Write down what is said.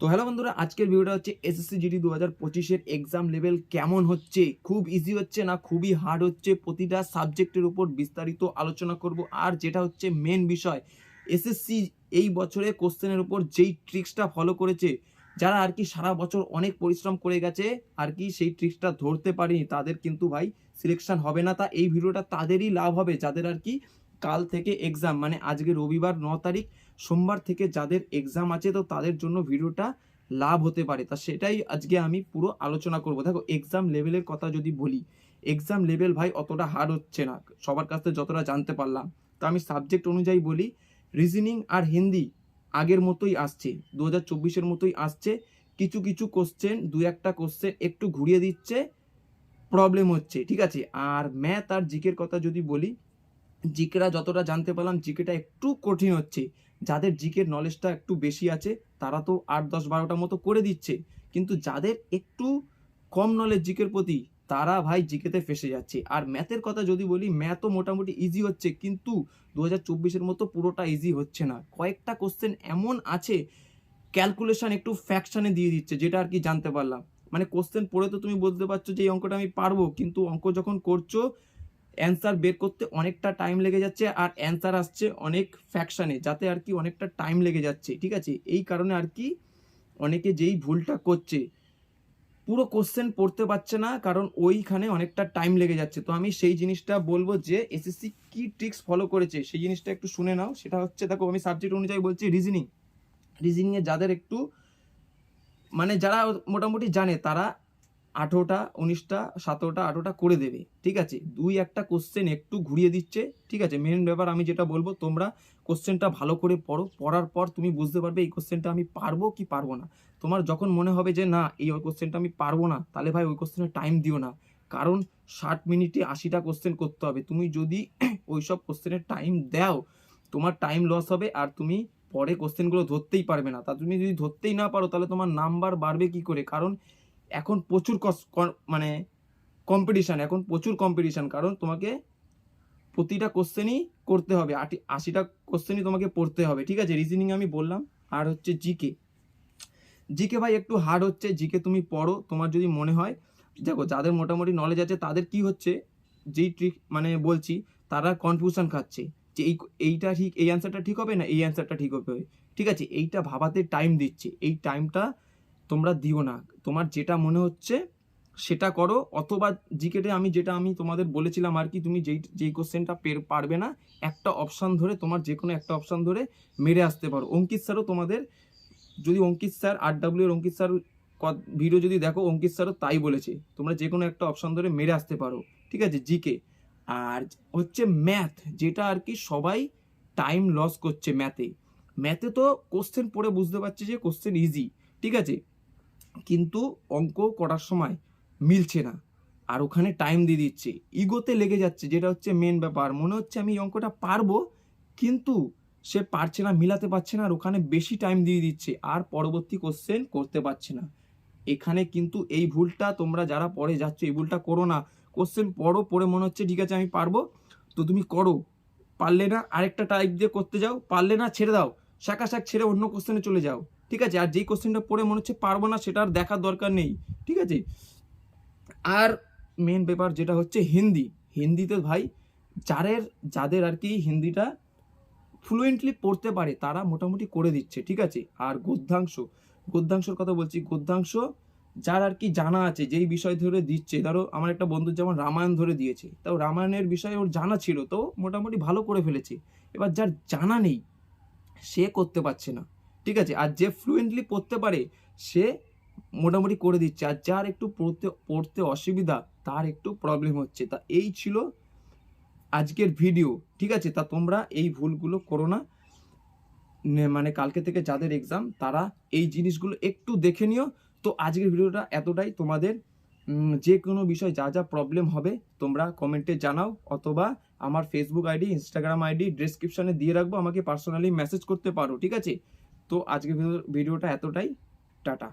তো হ্যালো বন্ধুরা, আজকের ভিডিওটা হচ্ছে এসএসসি জিডি দু হাজার পঁচিশের এক্সাম লেভেল কেমন হচ্ছে? খুব ইজি হচ্ছে না? খুবই হার্ড হচ্ছে? প্রতিটা সাবজেক্টের উপর বিস্তারিত আলোচনা করব। আর যেটা হচ্ছে মেন বিষয় এসএসসি এই বছরে কোশ্চেনের উপর যেই ট্রিক্সটা ফলো করেছে, যারা আর কি সারা বছর অনেক পরিশ্রম করে গেছে, আর কি সেই ট্রিক্সটা ধরতে পারেনি, তাদের কিন্তু ভাই সিলেকশন হবে না। তা এই ভিডিওটা তাদেরই লাভ হবে, যাদের আর কি কাল থেকে এক্সাম মানে আজকে রবিবার ন তারিখ, সোমবার থেকে যাদের এক্সাম আছে, তো তাদের জন্য ভিডিওটা লাভ হতে পারে। তা সেটাই আজকে আমি পুরো আলোচনা করব। দেখো এক্সাম লেভেলের কথা যদি বলি এক্সাম লেভেল ভাই অতটা হার্ড হচ্ছে না। সবার কাছ থেকে যতটা জানতে পারলাম। তো আমি সাবজেক্ট অনুযায়ী বলি রিজনিং আর হিন্দি আগের মতোই আসছে। দু হাজার চব্বিশের মতোই আসছে। কিছু কিছু কোশ্চেন দু একটা কোশ্চেন একটু ঘুরিয়ে দিচ্ছে প্রবলেম হচ্ছে, ঠিক আছে? আর ম্যাথ আর জিকের কথা যদি বলি জিকেরা যতটা জানতে পারলাম, জিকেটা একটু কঠিন হচ্ছে। যাদের জিকের নলেজটা একটু বেশি আছে, তারা তো আট, দশ, বারোটা মতো করে দিচ্ছে। কিন্তু যাদের একটু কম নলেজ জিকের প্রতি, তারা ভাই জিকেতে ফেসে যাচ্ছে। আর ম্যাথের কথা যদি বলি ম্যাথও মোটামুটি ইজি হচ্ছে, কিন্তু দু হাজার চব্বিশের মতো পুরোটা ইজি হচ্ছে না। কয়েকটা কোশ্চেন এমন আছে ক্যালকুলেশন একটু ফ্যাকশানে দিয়ে দিচ্ছে, যেটা আর কি জানতে পারলাম। মানে কোশ্চেন পড়ে তো তুমি বলতে পারছ যে এই অঙ্কটা আমি পারব, কিন্তু অঙ্ক যখন করছ অ্যান্সার বের করতে অনেকটা টাইম লেগে যাচ্ছে আর অ্যান্সার আসছে অনেক ফ্যাকশানে যাতে আর কি অনেকটা টাইম লেগে যাচ্ছে, ঠিক আছে? এই কারণে আর কি অনেকে যেই ভুলটা করছে, পুরো কোশ্চেন পড়তে পারছে না, কারণ ওইখানে অনেকটা টাইম লেগে যাচ্ছে। তো আমি সেই জিনিসটা বলব যে এসএসসি কি ট্রিক্স ফলো করেছে, সেই জিনিসটা একটু শুনে নাও। সেটা হচ্ছে, দেখো, আমি সাবজেক্ট অনুযায়ী বলছি রিজনিং রিজনিংয়ে যাদের একটু মানে যারা মোটামুটি জানে, তারা আঠেরোটা, উনিশটা, সতেরোটা, আঠেরোটা করে দেবে, ঠিক আছে? দুই একটা কোশ্চেন একটু ঘুরিয়ে দিচ্ছে, ঠিক আছে? মেন ব্যাপার আমি যেটা বলব, তোমরা কোশ্চেনটা ভালো করে পড়ো, পড়ার পর তুমি বুঝতে পারবে এই কোশ্চেনটা আমি পারব কি পারব না। তোমার যখন মনে হবে যে, না, এই কোশ্চেনটা আমি পারব না, তাহলে ভাই ওই কোশ্চেনে টাইম দিও না। কারণ ষাট মিনিটে আশিটা কোশ্চেন করতে হবে। তুমি যদি ওই সব কোশ্চেনের টাইম দাও, তোমার টাইম লস হবে আর তুমি পরে কোশ্চেনগুলো ধরতেই পারবে না। তা তুমি যদি ধরতেই না পারো, তাহলে তোমার নাম্বার বাড়বে কি করে? কারণ এখন প্রচুর মানে কম্পিটিশান এখন প্রচুর কম্পিটিশান কারণ তোমাকে প্রতিটা কোশ্চেনই করতে হবে, আটি আশিটা কোশ্চেনই তোমাকে পড়তে হবে, ঠিক আছে? রিজনিং আমি বললাম, আর হচ্ছে জিকে জিকে ভাই, একটু হার্ড হচ্ছে জিকে তুমি পড়ো, তোমার যদি মনে হয়, দেখো, যাদের মোটামুটি নলেজ আছে, তাদের কি হচ্ছে, যেই ট্রিক মানে বলছি, তারা কনফিউশন খাচ্ছে, যে এই এইটা ঠিক, এই অ্যান্সারটা ঠিক হবে না, এই অ্যান্সারটা ঠিক হবে, ঠিক আছে? এইটা ভাবাতে টাইম দিচ্ছে, এই টাইমটা তোমরা দিও না। তোমার যেটা মনে হচ্ছে সেটা করো, অথবা জিকেটে আমি যেটা আমি তোমাদের বলেছিলাম আর কি, তুমি যেই যেই কোশ্চেনটা পের, পারবে না, একটা অপশান ধরে তোমার যে কোনো একটা অপশান ধরে মেরে আসতে পারো। অঙ্কিত স্যারও তোমাদের, যদি অঙ্কিত স্যার আর ডাব্লিউ এর অঙ্কিত স্যার ভিডিও যদি দেখো, অঙ্কিত স্যারও তাই বলেছে, তোমরা যে কোনো একটা অপশান ধরে মেরে আসতে পারো। ঠিক আছে, জিকে। আর হচ্ছে ম্যাথ যেটা আর কি সবাই টাইম লস করছে ম্যাথে ম্যাথে তো কোশ্চেন পড়ে বুঝতে পারছে যে কোশ্চেন ইজি ঠিক আছে? কিন্তু অঙ্ক করার সময় মিলছে না। আর ওখানে টাইম দিয়ে দিচ্ছে। ইগোতে লেগে যাচ্ছে, যেটা হচ্ছে মেন ব্যাপার। মনে হচ্ছে আমি এই অঙ্কটা পারব, কিন্তু সে পারছে না, মিলাতে পারছে না, আর ওখানে বেশি টাইম দিয়ে দিচ্ছে, আর পরবর্তী কোশ্চেন করতে পারছে না। এখানে কিন্তু এই ভুলটা তোমরা যারা পড়ে যাচ্ছ, এই ভুলটা করো না। কোশ্চেন পড়ো, পড়ে মনে হচ্ছে, ঠিক আছে, আমি পারব। তো তুমি করো। পারলে না, আরেকটা টাইপ দিয়ে করতে যাও। পারলে না, ছেড়ে দাও। শাক ছেড়ে অন্য কোশ্চেনে চলে যাও। ঠিক আছে? আর যেই কোশ্চেনটা পড়ে মনে হচ্ছে পারব না, সেটা আর দেখার দরকার নেই। ঠিক আছে? আর মেন ব্যাপার যেটা হচ্ছে হিন্দি। হিন্দিতে ভাই, যাদের যাদের আর কি হিন্দিটা ফ্লুয়েন্টলি পড়তে পারে, তারা মোটামুটি করে দিচ্ছে। ঠিক আছে? আর গদ্যাংশ, গদ্যাংশর কথা বলছি। গদ্যাংশ, যার আর কি জানা আছে, যেই বিষয় ধরে দিচ্ছে, ধরো আমার একটা বন্ধু যেমন রামায়ণ ধরে দিয়েছে, তাও রামায়ণের বিষয়ে ওর জানা ছিল, তো মোটামুটি ভালো করে ফেলেছে। এবার যার জানা নেই সে করতে পারছে না। ঠিক আছে? আর যে ফ্লুয়েন্টলি পড়তে পারে, সে মোটামুটি করে দিচ্ছে। আর যার একটু পড়তে পড়তে অসুবিধা, তার একটু প্রবলেম হচ্ছে। তা এই ছিল আজকের ভিডিও ঠিক আছে? তা তোমরা এই ভুলগুলো করো না। মানে কালকে থেকে যাদের এক্সাম তারা এই জিনিসগুলো একটু দেখে নিও। তো আজকের ভিডিওটা এতটাই। তোমাদের যে কোনো বিষয় যা যা প্রবলেম হবে, তোমরা কমেন্টে জানাও, অথবা আমার ফেসবুক আইডি ইনস্টাগ্রাম আইডি ডিসক্রিপশানে দিয়ে রাখব, আমাকে পার্সোনালি মেসেজ করতে পারো, ঠিক আছে? তো আজকে ভিডিও- ভিডিওটা এতটাই, টাটা।